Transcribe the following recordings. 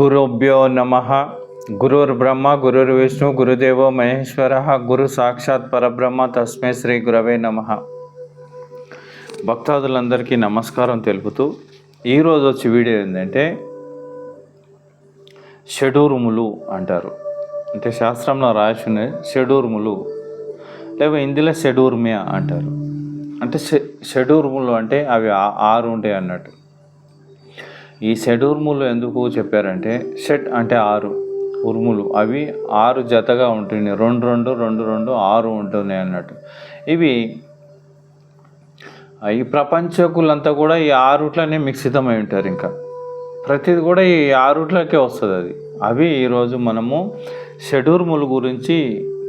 గురుభ్యో నమ. గురుర్బ్రహ్మ గురుర్విష్ణు గురుదేవో మహేశ్వర. గురు సాక్షాత్ పరబ్రహ్మ తస్మే శ్రీ గురవే నమ. భక్తాదులందరికీ నమస్కారం తెలుపుతూ ఈరోజు వచ్చి వీడియో ఏంటంటే షెడూరుములు అంటారు. అంటే శాస్త్రంలో రాసిన షడూర్ములు లేక హిందీలో షెడూర్మియా అంటారు. అంటే షె షెడూర్ములు అంటే అవి ఆరు ఉంటాయి అన్నట్టు. ఈ షెడ్ ఎందుకు చెప్పారంటే షెడ్ అంటే ఆరు ఉరుములు. అవి ఆరు జతగా ఉంటున్నాయి. రెండు రెండు రెండు రెండు ఆరు ఉంటున్నాయి అన్నట్టు. ఇవి ఈ ప్రపంచకులంతా కూడా ఈ ఆరుట్లనే మిక్సితమై ఉంటారు ఇంకా. ప్రతిది కూడా ఈ ఆరుట్లకే వస్తుంది అది. అవి ఈరోజు మనము షెడ్యూర్ముల గురించి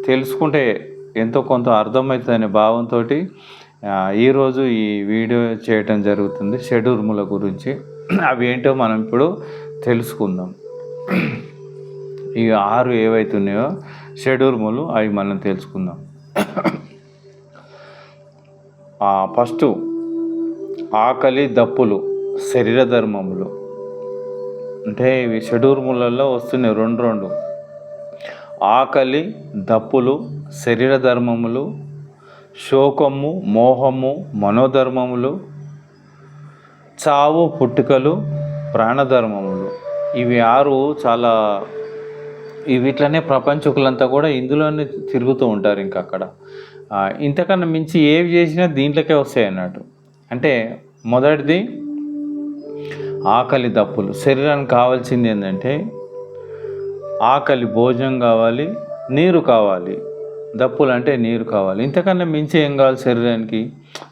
తెలుసుకుంటే ఎంతో కొంత అర్థమవుతుందనే భావంతో ఈరోజు ఈ వీడియో చేయటం జరుగుతుంది షెడ్యూర్ముల గురించి. అవి ఏంటో మనం ఇప్పుడు తెలుసుకుందాం. ఈ ఆరు ఏవైతున్నాయో షెడ్యూర్ములు అవి మనం తెలుసుకుందాం. ఫస్ట్ ఆకలి దప్పులు శరీర ధర్మములు. అంటే ఇవి షెడ్యూర్ములలో వస్తున్నాయి రెండు రెండు. ఆకలి దప్పులు శరీర ధర్మములు శోకము మోహము మనోధర్మములు చావు పుట్టుకలు ప్రాణధర్మములు. ఇవి ఆరు చాలా వీటిలోనే ప్రపంచకులంతా కూడా ఇందులోనే తిరుగుతూ ఉంటారు ఇంకా అక్కడ. ఇంతకన్నా మించి ఏవి చేసినా దీంట్లోకే వస్తాయి అన్నట్టు. అంటే మొదటిది ఆకలి దప్పులు. శరీరానికి కావాల్సింది ఏంటంటే ఆకలి భోజనం కావాలి నీరు కావాలి. దప్పులు అంటే నీరు కావాలి. ఇంతకన్నా మించి ఏం కావాలి శరీరానికి?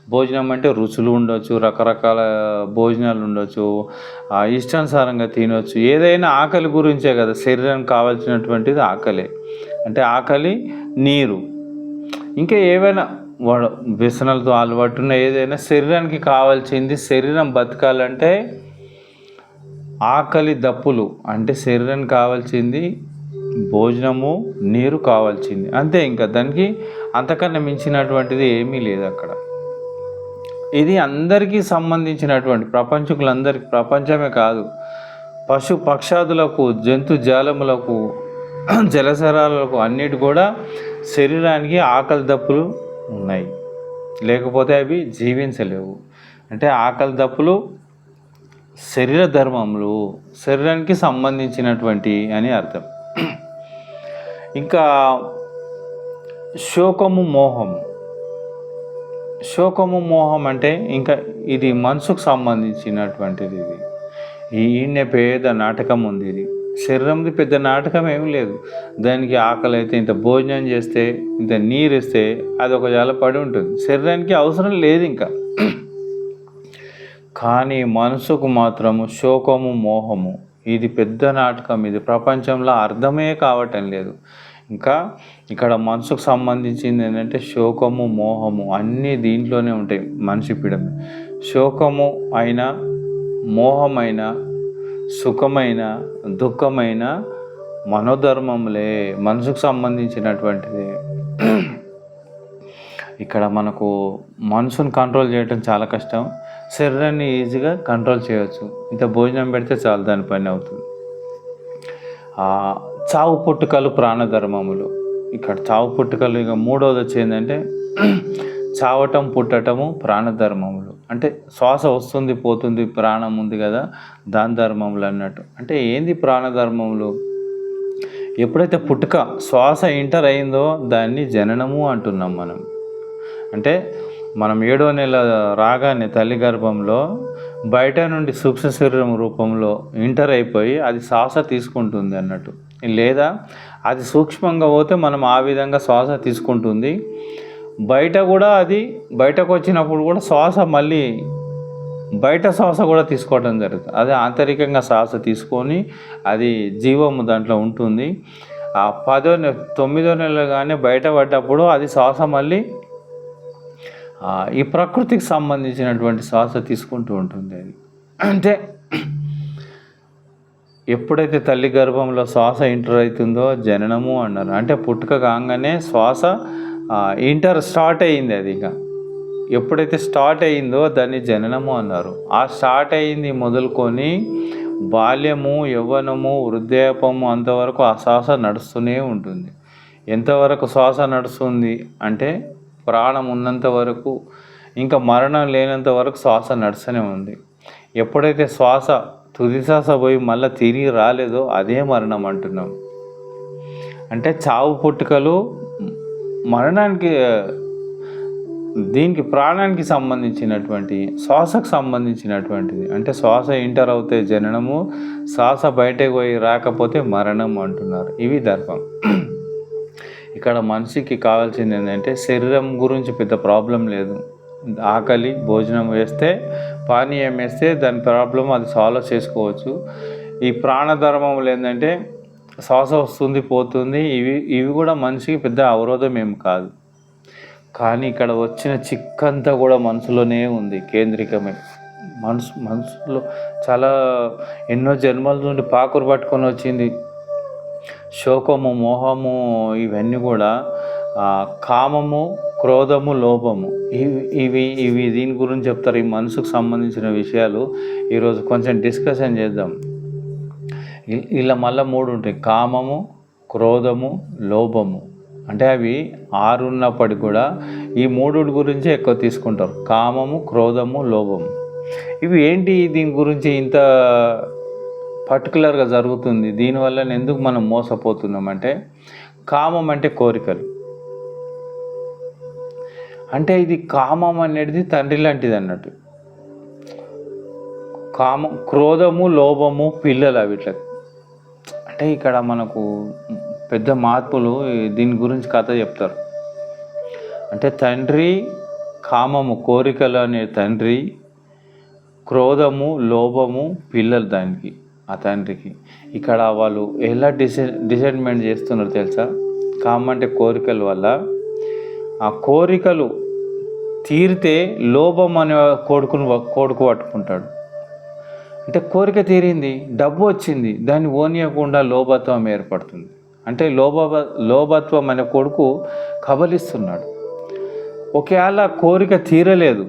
భోజనం అంటే రుచులు ఉండొచ్చు రకరకాల భోజనాలు ఉండొచ్చు ఇష్టానుసారంగా తినొచ్చు. ఏదైనా ఆకలి గురించే కదా శరీరానికి కావాల్సినటువంటిది ఆకలే. అంటే ఆకలి నీరు. ఇంకా ఏవైనా వాడు వ్యసనాలతో అలవాటున్న ఏదైనా శరీరానికి కావాల్సింది శరీరం బతకాలంటే ఆకలి దప్పులు. అంటే శరీరానికి కావాల్సింది భోజనము నీరు కావాల్సింది. అంతే ఇంకా దానికి అంతకన్నా మించినటువంటిది ఏమీ లేదు అక్కడ. ఇది అందరికీ సంబంధించినటువంటి ప్రపంచకులందరికీ ప్రపంచమే కాదు. పశు పక్షాదులకు జంతు జాలములకు జలచరాలకు అన్నిటి కూడా శరీరానికి ఆకలి దప్పులు ఉన్నాయి. లేకపోతే అవి జీవించలేవు. అంటే ఆకలి దప్పులు శరీర ధర్మములు శరీరానికి సంబంధించినటువంటి అని అర్థం. ఇంకా శోకము మోహం. శోకము మోహం అంటే ఇంకా ఇది మనసుకు సంబంధించినటువంటిది ఇది. ఈయన పెద్ద నాటకం ఉంది ఇది. శరీరంది పెద్ద నాటకం ఏమీ లేదు. దానికి ఆకలి అయితే ఇంత భోజనం చేస్తే ఇంత నీరు ఇస్తే అది ఒక జాల పడి ఉంటుంది. శరీరానికి అవసరం లేదు ఇంకా. కానీ మనసుకు మాత్రము శోకము మోహము. ఇది పెద్ద నాటకం ఇది ప్రపంచంలో అర్థమే కావటం లేదు. ఇంకా ఇక్కడ మనసుకు సంబంధించింది ఏంటంటే శోకము మోహము అన్నీ దీంట్లోనే ఉంటాయి మనిషి పీడమ. శోకము అయినా మోహమైన సుఖమైన దుఃఖమైన మనోధర్మములే మనసుకు సంబంధించినటువంటిది. ఇక్కడ మనకు మనసును కంట్రోల్ చేయడం చాలా కష్టం. శరీరాన్ని ఈజీగా కంట్రోల్ చేయవచ్చు ఇంత భోజనం పెడితే చాలు దాని పని అవుతుంది. చావు పుట్టుకలు ప్రాణధర్మములు. ఇక్కడ చావు పుట్టుకలు ఇక మూడవది వచ్చేందంటే చావటం పుట్టటము ప్రాణధర్మములు. అంటే శ్వాస వస్తుంది పోతుంది ప్రాణం ఉంది కదా దాని ధర్మములు అన్నట్టు. అంటే ఏంది ప్రాణధర్మములు? ఎప్పుడైతే పుట్టుక శ్వాస ఎంటర్ అయిందో దాన్ని జననము అంటున్నాం మనం. అంటే మనం ఏడో నెల రాగానే తల్లి గర్భంలో బయట నుండి సూక్ష్మ శరీరం రూపంలో ఇంటర్ అయిపోయి అది శ్వాస తీసుకుంటుంది అన్నట్టు. లేదా అది సూక్ష్మంగా పోతే మనం ఆ విధంగా శ్వాస తీసుకుంటుంది. బయట కూడా అది బయటకు వచ్చినప్పుడు కూడా శ్వాస మళ్ళీ బయట శ్వాస కూడా తీసుకోవడం జరుగుతుంది. అది ఆంతరికంగా శ్వాస తీసుకొని అది జీవము దాంట్లో ఉంటుంది. ఆ పదో తొమ్మిదో నెలలు కానీ బయట పడ్డప్పుడు అది శ్వాస మళ్ళీ ఈ ప్రకృతికి సంబంధించినటువంటి శ్వాస తీసుకుంటూ ఉంటుంది అది. అంటే ఎప్పుడైతే తల్లి గర్భంలో శ్వాస ఇంటర్ అవుతుందో జననము అన్నారు. అంటే పుట్టుక కాగానే శ్వాస ఇంటర్ స్టార్ట్ అయ్యింది అది ఇక. ఎప్పుడైతే స్టార్ట్ అయిందో దాన్ని జననము అన్నారు. ఆ స్టార్ట్ అయింది మొదలుకొని బాల్యము యవ్వనము వృద్ధాపము అంతవరకు ఆ శ్వాస నడుస్తూనే ఉంటుంది. ఎంతవరకు శ్వాస నడుస్తుంది అంటే ప్రాణం ఉన్నంత వరకు ఇంకా మరణం లేనంత వరకు శ్వాస నడుస్తూనే ఉంది. ఎప్పుడైతే శ్వాస తుది శ్వాస పోయి మళ్ళీ తిరిగి రాలేదో అదే మరణం అంటున్నాం. అంటే చావు పుట్టుకలు మరణానికి దీనికి ప్రాణానికి సంబంధించినటువంటి శ్వాసకు సంబంధించినటువంటిది. అంటే శ్వాస ఇంటర్ అవుతే జననము శ్వాస బయటకు పోయి రాకపోతే మరణం అంటున్నారు. ఇవి ధర్మం. ఇక్కడ మనిషికి కావాల్సింది ఏంటంటే శరీరం గురించి పెద్ద ప్రాబ్లం లేదు. ఆకలి భోజనం వేస్తే పానీయం వేస్తే దాని ప్రాబ్లం అది సాల్వ్ చేసుకోవచ్చు. ఈ ప్రాణధర్మములు ఏంటంటే శ్వాస వస్తుంది పోతుంది ఇవి ఇవి కూడా మనిషికి పెద్ద అవరోధం ఏం కాదు. కానీ ఇక్కడ వచ్చిన చిక్కంతా కూడా మనసులోనే ఉంది కేంద్రికమే. మనసు మనసులో చాలా ఎన్నో జన్మల నుండి పాకురు పట్టుకొని వచ్చింది. శోకము మోహము ఇవన్నీ కూడా కామము క్రోధము లోపము. ఇవి ఇవి ఇవి దీని గురించి చెప్తారు. ఈ మనసుకు సంబంధించిన విషయాలు ఈరోజు కొంచెం డిస్కషన్ చేద్దాం. ఇలా మళ్ళీ మూడు ఉంటాయి. కామము క్రోధము లోభము అంటే అవి ఆరు ఉన్నప్పటికి కూడా ఈ మూడు గురించి ఎక్కువ తీసుకుంటారు. కామము క్రోధము లోభము ఇవి ఏంటి దీని గురించి ఇంత పర్టికులర్గా జరుగుతుంది. దీనివల్ల ఎందుకు మనం మోసపోతున్నాం అంటే కామం అంటే కోరికలు. అంటే ఇది కామం అనేది తండ్రి లాంటిది అన్నట్టు. కామం క్రోధము లోభము పిల్లలు అవి అంటే ఇక్కడ మనకు పెద్ద మార్పులు దీని గురించి కథ చెప్తారు. అంటే తండ్రి కామము కోరికలు అనే తండ్రి క్రోధము లోభము పిల్లలు దానికి. ఆ తండ్రికి. ఇక్కడ వాళ్ళు ఎలా డిసై డిసైడ్మెంట్ చేస్తున్నారు తెలుసా? కామంటే అంటే కోరికల వల్ల. ఆ కోరికలు తీరితే లోభం అనే కోడుకుని కోడుకు పట్టుకుంటాడు. అంటే కోరిక తీరింది డబ్బు వచ్చింది దాన్ని ఓనియకుండా లోభత్వం ఏర్పడుతుంది. అంటే లోభ లోభత్వం అనే కొడుకు కబలిస్తున్నాడు. ఒకవేళ కోరిక తీరలేదు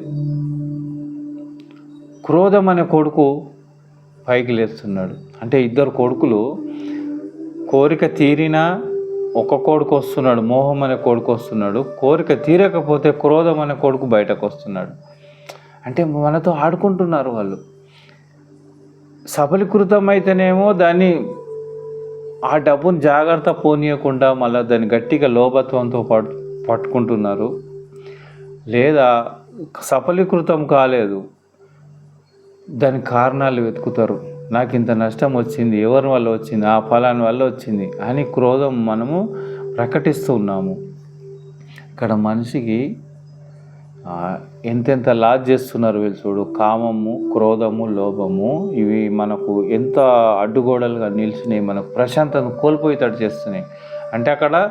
క్రోధం అనే కొడుకు పైకి లేస్తున్నాడు. అంటే ఇద్దరు కొడుకులు కోరిక తీరినా ఒక కొడుకు వస్తున్నాడు మోహం అనే కొడుకు వస్తున్నాడు. కోరిక తీరకపోతే క్రోధం అనే కొడుకు బయటకు వస్తున్నాడు. అంటే మనతో ఆడుకుంటున్నారు వాళ్ళు. సఫలీకృతం అయితేనేమో దాన్ని ఆ డబ్బును జాగ్రత్త పోనీయకుండా మళ్ళీ దాన్ని గట్టిగా లోభత్వంతో పట్టు పట్టుకుంటున్నారు. లేదా సఫలీకృతం కాలేదు. దాని కారణాలు వెతుకుతారు. నాకు ఇంత నష్టం వచ్చింది ఎవరి వల్ల వచ్చింది ఆ ఫలాని వల్ల వచ్చింది అని క్రోధం మనము ప్రకటిస్తూ ఉన్నాము. ఇక్కడ మనిషికి ఎంతెంత లాజ్ చేస్తున్నారు వీళ్ళు చూడు. కామము క్రోధము లోభము ఇవి మనకు ఎంత అడ్డుగోడలుగా నిలిచినాయి మనకు ప్రశాంతత కోల్పోయేటట్టు చేస్తున్నాయి. అంటే అక్కడ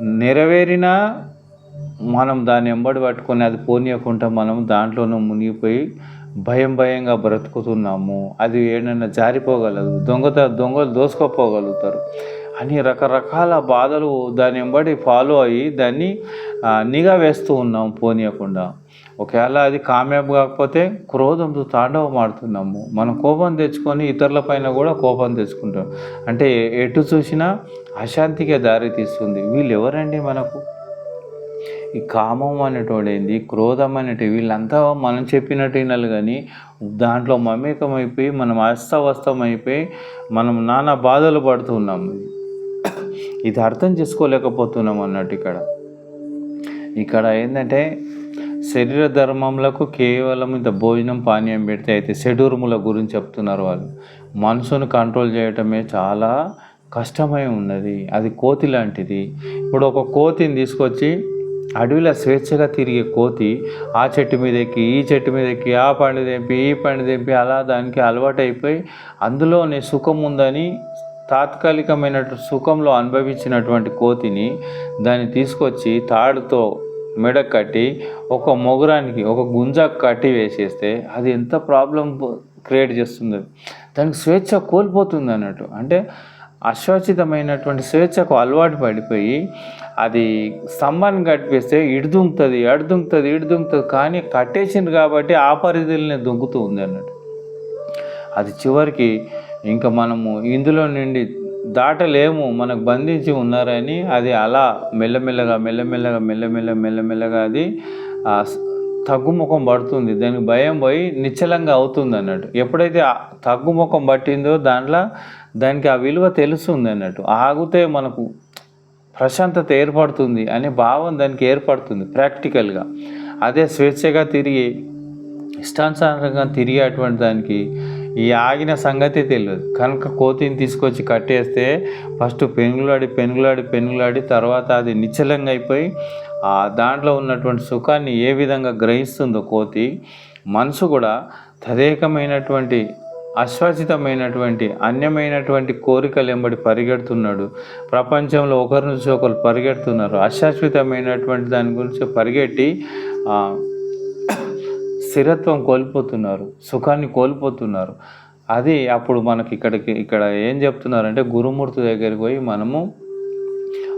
నెరవేరిన మనం దాన్ని ఎంబడి పట్టుకొని అది పోనీయకుండా మనం దాంట్లోనూ మునిగిపోయి భయం భయంగా బ్రతుకుతున్నాము. అది ఏడైనా జారిపోగలదు. దొంగత దొంగలు దోసుకోపోగలుగుతారు. అని రకరకాల బాధలు దాని వెంబడి ఫాలో అయ్యి దాన్ని నిఘా వేస్తూ ఉన్నాం పోనీయకుండా. ఒకవేళ అది కామ్యాబ్ కాకపోతే క్రోధంతో తాండవం ఆడుతున్నాము. మనం కోపం తెచ్చుకొని ఇతరుల పైన కూడా కోపం తెచ్చుకుంటాం. అంటే ఎటు చూసినా అశాంతికే దారి తీస్తుంది. వీళ్ళు ఎవరండి మనకు? ఈ కామం అనేటోడేంది క్రోధం అనేటివి వీళ్ళంతా మనం చెప్పినట్టు వినాలి కానీ దాంట్లో మమేకం అయిపోయి మనం అస్తవస్తం అయిపోయి మనం నానా బాధలు పడుతున్నాం. ఇది అర్థం చేసుకోలేకపోతున్నాం అన్నట్టు ఇక్కడ. ఇక్కడ ఏంటంటే శరీర ధర్మములకు కేవలం ఇంత భోజనం పానీయం పెడితే అయితే షెడ్యూర్ముల గురించి చెప్తున్నారు వాళ్ళు. మనసును కంట్రోల్ చేయటమే చాలా కష్టమై ఉన్నది. అది కోతి లాంటిది. ఇప్పుడు ఒక కోతిని తీసుకొచ్చి అడవిలో స్వేచ్ఛగా తిరిగే కోతి ఆ చెట్టు మీద ఎక్కి ఈ చెట్టు మీద ఎక్కి ఆ పండు తెంపి ఈ పండు తెంపి అలా దానికి అలవాటు అయిపోయి అందులోనే సుఖం ఉందని తాత్కాలికమైన సుఖంలో అనుభవించినటువంటి కోతిని దాన్ని తీసుకొచ్చి తాడుతో మెడ కట్టి ఒక మొగురానికి ఒక గుంజాకు కట్టి వేసేస్తే అది ఎంత ప్రాబ్లం క్రియేట్ చేస్తుంది. దానికి స్వేచ్ఛ కోల్పోతుంది అన్నట్టు. అంటే అశ్వచితమైనటువంటి స్వేచ్ఛకు అలవాటు పడిపోయి అది స్తంభాన్ని కట్టిస్తే ఇడుదుంగుతుంది దుంకుతుంది ఇడుదుంగుతుంది కానీ కట్టేసింది కాబట్టి ఆ పరిధిలోనే దుంకుతూ ఉంది అన్నట్టు అది చివరికి ఇంకా మనము ఇందులో నుండి దాటలేము మనకు బంధించి ఉన్నారని అది అలా మెల్లమెల్లగా మెల్లమెల్లగా మెల్లమెల్ల మెల్లమెల్లగా అది తగ్గుముఖం పడుతుంది. దానికి భయం పోయి నిశ్చలంగా అవుతుంది అన్నట్టు ఎప్పుడైతే తగ్గుముఖం పట్టిందో దాంట్లో దానికి ఆ విలువ తెలుస్తుంది అన్నట్టు ఆగితే మనకు ప్రశాంతత ఏర్పడుతుంది అనే భావం దానికి ఏర్పడుతుంది ప్రాక్టికల్గా. అదే స్వేచ్ఛగా తిరిగి ఇష్టానుసారంగా తిరిగేటువంటి దానికి ఈ ఆగిన సంగతి తెలియదు. కనుక కోతిని తీసుకొచ్చి కట్టేస్తే ఫస్ట్ పెనుగులాడి పెనుగులాడి పెనుగులాడి తర్వాత అది నిశ్చలంగా అయిపోయి ఆ దాంట్లో ఉన్నటువంటి సుఖాన్ని ఏ విధంగా గ్రహిస్తుందో కోతి మనసు కూడా తదేకమైనటువంటి అశ్వాసితమైనటువంటి అన్యమైనటువంటి కోరికలు ఎంబడి పరిగెడుతున్నాడు. ప్రపంచంలో ఒకరి నుంచి ఒకరు పరిగెడుతున్నారు. అశాశ్వతమైనటువంటి దాని గురించి పరిగెట్టి స్థిరత్వం కోల్పోతున్నారు. సుఖాన్ని కోల్పోతున్నారు. అది అప్పుడు మనకి ఇక్కడికి ఇక్కడ ఏం చెప్తున్నారంటే గురుమూర్తి దగ్గరికి పోయి మనము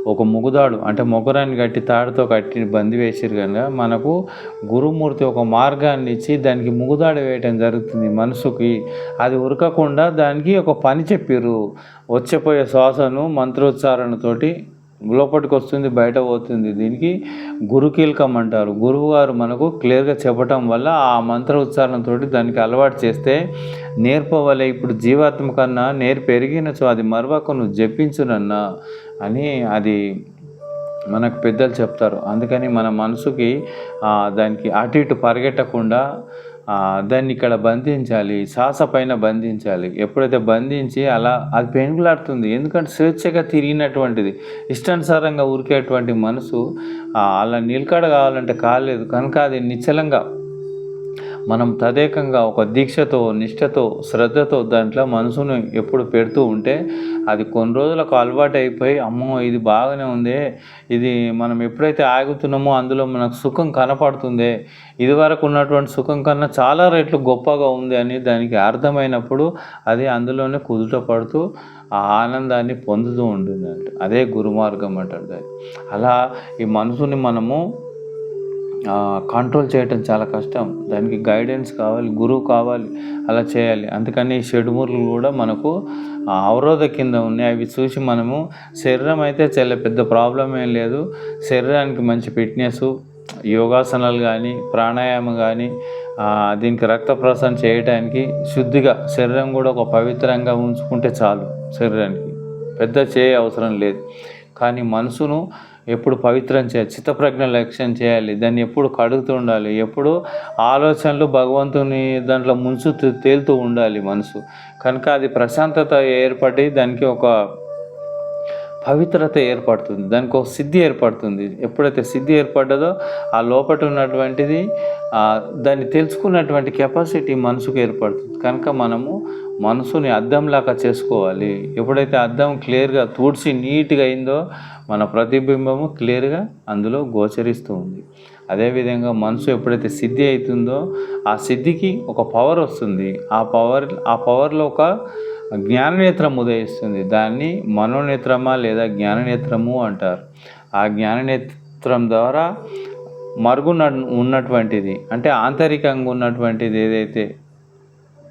ఒక ముగుదాడు అంటే మొగరాన్ని కట్టి తాడుతో కట్టి బంది వేసిరు కనుక మనకు గురుమూర్తి ఒక మార్గాన్ని ఇచ్చి దానికి ముగుదాడు వేయటం జరుగుతుంది మనసుకి. అది ఉరకకుండా దానికి ఒక పని చెప్పిర్రు. వచ్చేపోయే శ్వాసను మంత్రోచ్చారణతోటి లోపలికి వస్తుంది బయట పోతుంది. దీనికి గురుకీలకం అంటారు. గురువు గారు మనకు క్లియర్గా చెప్పటం వల్ల ఆ మంత్ర ఉచ్చారణతో దానికి అలవాటు చేస్తే నేర్పవలే. ఇప్పుడు జీవాత్మ కన్నా నేర్పెరిగినచో అది మరవక నువ్వు జపించునన్నా అని అది మనకు పెద్దలు చెప్తారు. అందుకని మన మనసుకి దానికి అటు ఇటు పరిగెట్టకుండా దాన్ని ఇక్కడ బంధించాలి శ్వాస పైన బంధించాలి. ఎప్పుడైతే బంధించి అలా అది పెనుగులాడుతుంది ఎందుకంటే స్వేచ్ఛగా తిరిగినటువంటిది ఇష్టానుసారంగా ఉరికేటువంటి మనసు అలా నిలకడ కావాలంటే కాలేదు. కనుక అది నిశ్చలంగా మనం తదేకంగా ఒక దీక్షతో నిష్ఠతో శ్రద్ధతో దాంట్లో మనసును ఎప్పుడు పెడుతూ ఉంటే అది కొన్ని రోజులకు అలవాటు అయిపోయి అమ్మో ఇది బాగానే ఉంది ఇది మనం ఎప్పుడైతే ఆగుతున్నామో అందులో మనకు సుఖం కనపడుతుంది ఇదివరకు ఉన్నటువంటి సుఖం కన్నా చాలా రేట్లు గొప్పగా ఉంది అని దానికి అర్థమైనప్పుడు అది అందులోనే కుదుట పడుతూ ఆ ఆనందాన్ని పొందుతూ ఉంటుంది అదే గురుమార్గం అంటారు దాన్ని. అలా ఈ మనసుని మనము కంట్రోల్ చేయటం చాలా కష్టం. దానికి గైడెన్స్ కావాలి గురువు కావాలి అలా చేయాలి. అందుకని ఈ షెడ్మూర్లు కూడా మనకు అవరోధ కింద ఉన్నాయి. అవి చూసి మనము శరీరం అయితే చాలా పెద్ద ప్రాబ్లం ఏం లేదు. శరీరానికి మంచి ఫిట్నెస్ యోగాసనాలు కానీ ప్రాణాయామం కానీ దీనికి రక్త ప్రసరణ చేయడానికి శుద్ధిగా శరీరం కూడా ఒక పవిత్రంగా ఉంచుకుంటే చాలు శరీరానికి. పెద్ద చేయ అవసరం లేదు. కానీ మనసును ఎప్పుడు పవిత్రం చేయాలి చిత్తప్రజ్ఞ లక్ష్యం చేయాలి దాన్ని ఎప్పుడు కడుగుతూ ఉండాలి ఎప్పుడు ఆలోచనలు భగవంతుని దాంట్లో ముంచు తేలుతూ ఉండాలి మనసు. కనుక అది ప్రశాంతత ఏర్పడి దానికి ఒక పవిత్రత ఏర్పడుతుంది దానికి ఒక సిద్ధి ఏర్పడుతుంది. ఎప్పుడైతే సిద్ధి ఏర్పడ్డదో ఆ లోపట ఉన్నటువంటిది దాన్ని తెలుసుకున్నటువంటి కెపాసిటీ మనసుకు ఏర్పడుతుంది. కనుక మనము మనసుని అద్దంలాగా చేసుకోవాలి. ఎప్పుడైతే అద్దం క్లియర్గా తూడ్చి నీట్గా అయిందో మన ప్రతిబింబము క్లియర్గా అందులో గోచరిస్తూ ఉంది. అదేవిధంగా మనసు ఎప్పుడైతే సిద్ధి అవుతుందో ఆ సిద్ధికి ఒక పవర్ వస్తుంది. ఆ పవర్ ఆ పవర్లో ఒక జ్ఞాననేత్రం ఉదయిస్తుంది. దాన్ని మనోనేత్రమా లేదా జ్ఞాననేత్రము అంటారు. ఆ జ్ఞాననేత్రం ద్వారా మరుగున ఉన్నటువంటిది అంటే ఆంతరికంగా ఉన్నటువంటిది ఏదైతే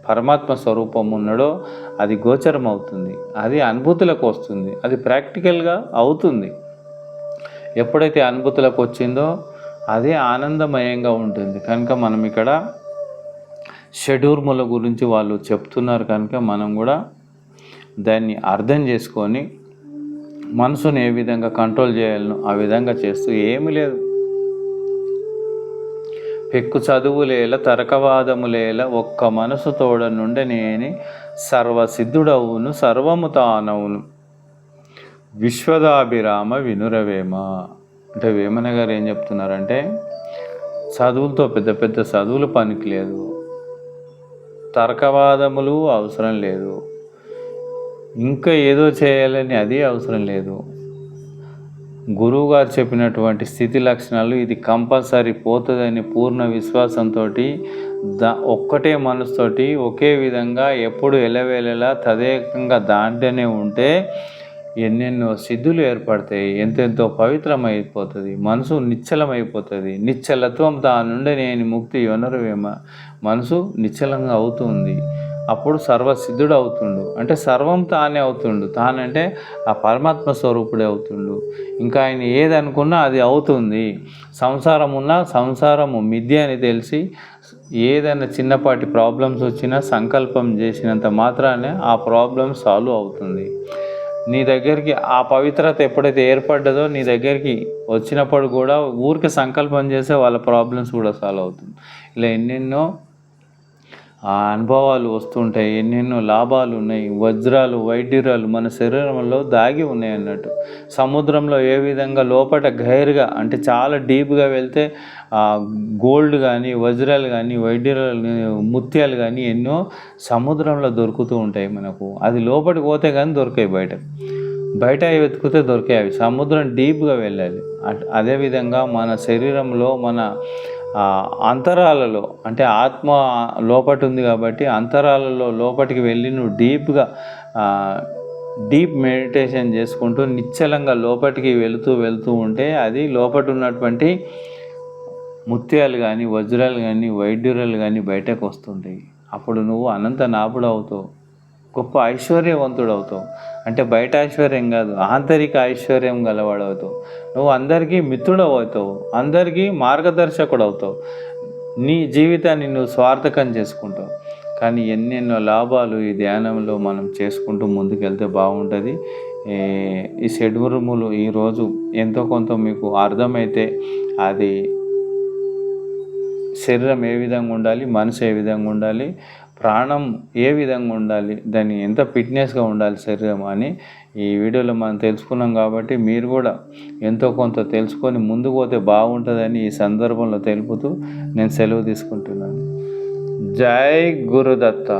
పరమాత్మ స్వరూపం ఉన్నాడో అది గోచరం అవుతుంది అది అనుభూతులకు వస్తుంది అది ప్రాక్టికల్గా అవుతుంది. ఎప్పుడైతే అనుభూతులకు వచ్చిందో అది ఆనందమయంగా ఉంటుంది. కనుక మనం ఇక్కడ షెడ్యూర్ముల గురించి వాళ్ళు చెప్తున్నారు కనుక మనం కూడా దాన్ని అర్థం చేసుకొని మనసుని ఏ విధంగా కంట్రోల్ చేయాలనో ఆ విధంగా చేస్తూ ఏమీ లేదు. పెక్కు చదువులేల తరకవాదములేల ఒక్క మనసు తోడ నుండనేని సర్వసిద్ధుడవును సర్వము తానవును. విశ్వదాభిరామ వినురవేమ. అంటే వేమన గారు ఏం చెప్తున్నారంటే చదువులతో పెద్ద పెద్ద చదువులు పనికి లేదు. తర్కవాదములు అవసరం లేదు. ఇంకా ఏదో చేయాలని అది అవసరం లేదు. గురువు గారు చెప్పినటువంటి స్థితి లక్షణాలు ఇది కంపల్సరీ పోతుందని పూర్ణ విశ్వాసంతో దా ఒక్కటే మనసుతోటి ఒకే విధంగా ఎప్పుడు ఎలవేళలా తదేకంగా దాంట్లోనే ఉంటే ఎన్నెన్నో సిద్ధులు ఏర్పడతాయి ఎంతెంతో పవిత్రమైపోతుంది మనసు నిశ్చలమైపోతుంది. నిశ్చలత్వం దాని నుండి నేను ముక్తి యొనరువేమ మనసు నిశ్చలంగా అవుతుంది. అప్పుడు సర్వసిద్ధుడు అవుతుండు. అంటే సర్వం తానే అవుతుండు. తానంటే ఆ పరమాత్మ స్వరూపుడే అవుతుండు. ఇంకా ఆయన ఏదనుకున్నా అది అవుతుంది. సంసారం ఉన్నా సంసారము మిథ్య అని తెలిసి ఏదైనా చిన్నపాటి ప్రాబ్లమ్స్ వచ్చినా సంకల్పం చేసినంత మాత్రానే ఆ ప్రాబ్లం సాల్వ్ అవుతుంది. నీ దగ్గరికి ఆ పవిత్రత ఎప్పుడైతే ఏర్పడ్డదో నీ దగ్గరికి వచ్చినప్పుడు కూడా ఊరికి సంకల్పం చేస్తే వాళ్ళ ప్రాబ్లమ్స్ కూడా సాల్వ్ అవుతుంది. ఇలా ఎన్నెన్నో ఆ అనుభవాలు వస్తుంటాయి. ఎన్నెన్నో లాభాలు ఉన్నాయి. వజ్రాలు వైడ్యురాలు మన శరీరంలో దాగి ఉన్నాయి అన్నట్టు. సముద్రంలో ఏ విధంగా లోపల గైర్గా అంటే చాలా డీప్గా వెళ్తే గోల్డ్ కానీ వజ్రాలు కానీ వైడ్యురాలు ముత్యాలు కానీ ఎన్నో సముద్రంలో దొరుకుతూ ఉంటాయి మనకు. అది లోపలికి పోతే కానీ దొరికాయి బయట. బయట వెతికితే దొరికాయి అవి సముద్రం డీప్గా వెళ్ళాలి. అట్- అదేవిధంగా మన శరీరంలో మన అంతరాలలో అంటే ఆత్మ లోపటి ఉంది కాబట్టి అంతరాలలో లోపటికి వెళ్ళి నువ్వు డీప్గా డీప్ మెడిటేషన్ చేసుకుంటూ నిశ్చలంగా లోపటికి వెళుతూ వెళుతూ ఉంటే అది లోపట ఉన్నటువంటి ముత్యాలు కానీ వజ్రాలు కానీ వైడ్యురాలు కానీ బయటకు వస్తుంటాయి. అప్పుడు నువ్వు అనంత నాపుడు అవుతావు. గొప్ప ఐశ్వర్యవంతుడు అవుతావు అంటే బయట ఐశ్వర్యం కాదు ఆంతరిక ఐశ్వర్యం గలవాడు అవుతావు నువ్వు అందరికీ మిత్రుడు అవుతావు అందరికీ మార్గదర్శకుడు అవుతావు నీ జీవితాన్ని నువ్వు స్వార్థకం చేసుకుంటావు. కానీ ఎన్నెన్నో లాభాలు ఈ ధ్యానంలో మనం చేసుకుంటూ ముందుకెళ్తే బాగుంటుంది. ఈ షడ్మురుములు ఈరోజు ఎంతో కొంత మీకు అర్థమైతే అది శరీరం ఏ విధంగా ఉండాలి మనసు ఏ విధంగా ఉండాలి ప్రాణం ఏ విధంగా ఉండాలి దాన్ని ఎంత ఫిట్నెస్గా ఉండాలి శరీరం అని ఈ వీడియోలో మనం తెలుసుకున్నాం కాబట్టి మీరు కూడా ఎంతో కొంత తెలుసుకొని ముందుకు పోతే బాగుంటుందని ఈ సందర్భంలో తెలుపుతూ నేను సెలవు తీసుకుంటున్నాను. జై గురుదత్త.